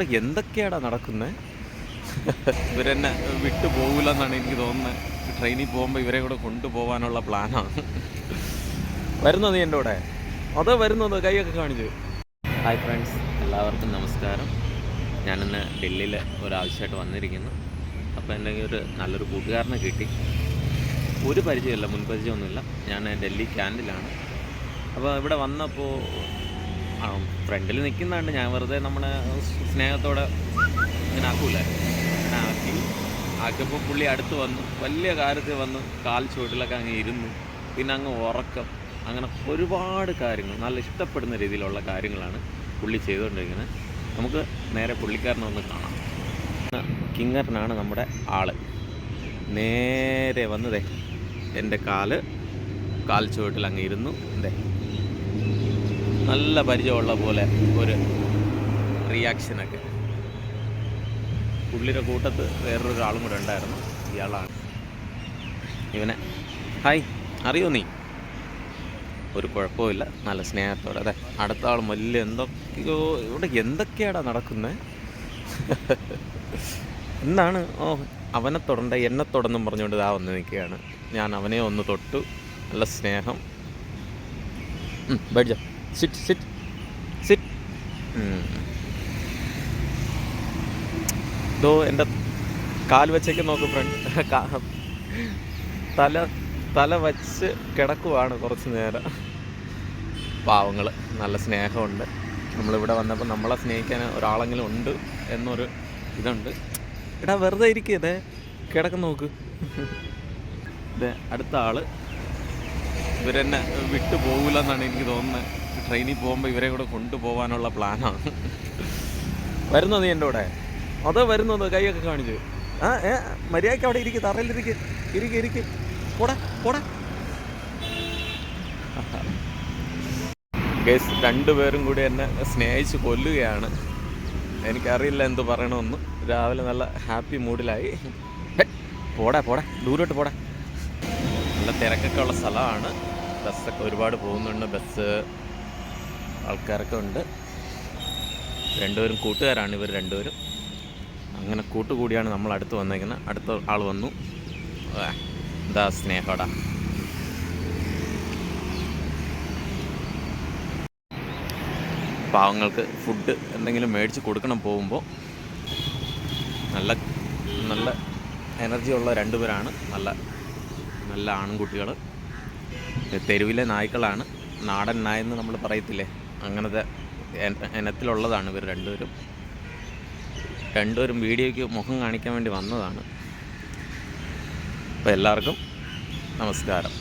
ഇവിടെ എന്തൊക്കെയാടാ നടക്കുന്നത് ഇവരെന്നെ വിട്ടു പോകില്ലെന്നാണ് എനിക്ക് തോന്നുന്നത് ട്രെയിനിൽ പോകുമ്പോൾ ഇവരെ കൂടെ കൊണ്ടുപോകാനുള്ള പ്ലാനാണ് വരുന്നത് നീ എന്റെ കൂടെ? അതോ വരുന്നത് കൈയൊക്കെ കാണിച്ചു ഹായ് ഫ്രണ്ട്സ് എല്ലാവർക്കും നമസ്കാരം. ഞാനിന്ന് ഡൽഹിയിൽ ഒരാവശ്യമായിട്ട് വന്നിരിക്കുന്നു. അപ്പോൾ എന്റെ ഒരു നല്ലൊരു കൂട്ടുകാരനെ കിട്ടി. ഒരു പരിചയമില്ല മുൻപരിചയമൊന്നുമില്ല. ഞാൻ ഡൽഹി ക്യാൻഡിലാണ്. അപ്പോൾ ഇവിടെ വന്നപ്പോൾ ഫ്രണ്ടിൽ നിൽക്കുന്നുണ്ട് ഞാൻ വെറുതെ നമ്മുടെ സ്നേഹത്തോടെ ഇങ്ങനെ ആക്കൂലേ അങ്ങനെ ആക്കി. ആക്കിയപ്പോൾ പുള്ളി അടുത്ത് വന്നു. വലിയ കാര്യത്തിൽ വന്ന് കാൽ ചുവട്ടിലൊക്കെ അങ്ങ് ഇരുന്നു പിന്നെ അങ്ങ് ഉറക്കം. അങ്ങനെ ഒരുപാട് കാര്യങ്ങൾ നല്ല ഇഷ്ടപ്പെടുന്ന രീതിയിലുള്ള കാര്യങ്ങളാണ് പുള്ളി ചെയ്തുകൊണ്ടിരിക്കുന്നത്. നമുക്ക് നേരെ പുള്ളിക്കാരനെ ഒന്ന് കാണാം. കിങ്ങറിനാണ് നമ്മുടെ ആൾ. നേരെ വന്നതേ എന്റെ കാൽ കാൽ ചുവട്ടിൽ അങ്ങ് ഇരുന്നു. എന്തേ നല്ല പരിചയമുള്ള പോലെ ഒരു റിയാക്ഷനൊക്കെ പുള്ളിയുടെ കൂട്ടത്ത് വേറൊരു ആളും കൂടെ ഉണ്ടായിരുന്നു. ഇയാളാണ്. ഇവനെ. ഹായ് അറിയോ നീ? ഒരു കുഴപ്പമില്ല നല്ല സ്നേഹത്തോടെ. അതെ അടുത്ത ആളും വലിയ എന്തൊക്കെയോ ഇവിടെ എന്തൊക്കെയാടാ നടക്കുന്നത് എന്താണ്? ഓ അവനെ തൊടണ്ട എന്നെ തൊടന്നും പറഞ്ഞുകൊണ്ട് ഇതാ വന്ന് നിൽക്കുകയാണ്. ഞാൻ അവനെ ഒന്ന് തൊട്ടു. നല്ല സ്നേഹം. ബഡ്ജ സിറ്റ് സിറ്റ് സിറ്റ് ഇതോ എന്റെ കാൽ വെച്ചേക്ക് നോക്ക് ഫ്രണ്ട് തല തല വച്ച് കിടക്കുവാണ് കുറച്ച് നേരം. പാവങ്ങൾ നല്ല സ്നേഹമുണ്ട്. നമ്മളിവിടെ വന്നപ്പോൾ നമ്മളെ സ്നേഹിക്കാൻ ഒരാളെങ്കിലും ഉണ്ട് എന്നൊരു ഇതുണ്ട്. എടാ വെറുതെ ഇരിക്കതേ കിടക്ക നോക്ക്. അടുത്ത ആൾ ഇവരെന്നെ വിട്ടു പോകില്ലെന്നാണ് എനിക്ക് തോന്നുന്നത് ട്രെയിനിൽ പോകുമ്പോൾ ഇവരെ കൂടെ കൊണ്ടുപോകാനുള്ള പ്ലാനാണ് വരുന്നോ നീ എന്റെ കൂടെ? അതോ വരുന്നത് കൈയൊക്കെ കാണിച്ചു. ആ ഏ മര്യാദയ്ക്ക് അവിടെ ഇരിക്കും തറയിലിരിക്കും ഇരിക്കും ഇരിക്കും പോടാ പോടാ. ഗേസ് രണ്ടുപേരും കൂടി എന്നെ സ്നേഹിച്ച് കൊല്ലുകയാണ്. എനിക്കറിയില്ല എന്ത് പറയണമെന്ന്. രാവിലെ നല്ല ഹാപ്പി മൂഡിലായി പോടാ പോടാ. ദൂരോട്ട് പോടാ. നല്ല തിരക്കൊക്കെ ഉള്ള സ്ഥലമാണ്. ബസ്സൊക്കെ ഒരുപാട് പോകുന്നുണ്ട്. ബസ് ആൾക്കാരൊക്കെ ഉണ്ട് രണ്ടുപേരും കൂട്ടുകാരാണ് ഇവർ രണ്ടുപേരും. അങ്ങനെ കൂട്ടുകൂടിയാണ് നമ്മൾ അടുത്ത് വന്നേക്കുന്നത് അടുത്ത ആൾ വന്നു. എന്താ സ്നേഹട. പാവങ്ങൾക്ക് ഫുഡ് എന്തെങ്കിലും മേടിച്ച് കൊടുക്കണം പോകുമ്പോൾ നല്ല നല്ല എനർജി ഉള്ള രണ്ടുപേരാണ്. നല്ല നല്ല ആൺകുട്ടികൾ തെരുവിലെ നായ്ക്കളാണ്. നാടൻ നായെന്ന് നമ്മൾ പറയത്തില്ലേ? അങ്ങനത്തെ ഇനത്തിലുള്ളതാണ് ഇവർ രണ്ടുപേരും. രണ്ടുപേരും വീഡിയോയ്ക്ക് മുഖം കാണിക്കാൻ വേണ്ടി വന്നതാണ്. അപ്പോൾ എല്ലാവർക്കും നമസ്കാരം.